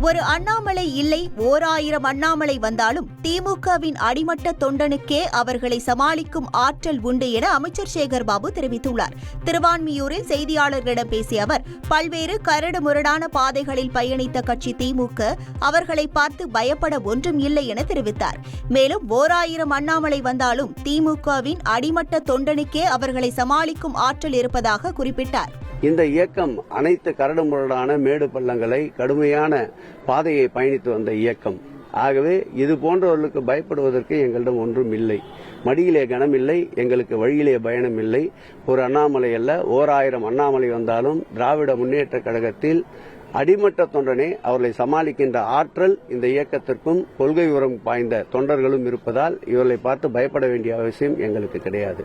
ஒரு அண்ணாமலை இல்லை ஓராயிரம் அண்ணாமலை வந்தாலும் திமுகவின் அடிமட்ட தொண்டனுக்கே அவர்களை சமாளிக்கும் ஆற்றல் உண்டு என அமைச்சர் சேகர் பாபு தெரிவித்துள்ளார். திருவான்மியூரில் செய்தியாளர்களிடம் பேசிய அவர் பல்வேறு கரடு முரடான பாதைகளில் பயணித்த கட்சி திமுக அவர்களை பார்த்து பயப்பட ஒன்றும் இல்லை என தெரிவித்தார். மேலும் ஓராயிரம் அண்ணாமலை வந்தாலும் திமுகவின் அடிமட்ட தொண்டனுக்கே அவர்களை சமாளிக்கும் ஆற்றல் இருப்பதாக குறிப்பிட்டார். இந்த இயக்கம் அனைத்து கரடுமுரடான மேடு பள்ளங்களை கடுமையான பாதையை பயணித்து வந்த இயக்கம். ஆகவே இது போன்றவர்களுக்கு பயப்படுவதற்கு எங்களிடம் ஒன்றும் இல்லை. மடியிலே கனமில்லை எங்களுக்கு வழியிலே பயணம் இல்லை. ஒரு அண்ணாமலை அல்ல ஓர் ஆயிரம் அண்ணாமலை வந்தாலும் திராவிட முன்னேற்ற கழகத்தில் அடிமட்ட தொண்டனே அவர்களை சமாளிக்கின்ற ஆற்றல் இந்த இயக்கத்திற்கும் கொள்கை உரம் பாய்ந்த தொண்டர்களும் இருப்பதால் இவர்களை பார்த்து பயப்பட வேண்டிய அவசியம் எங்களுக்கு கிடையாது.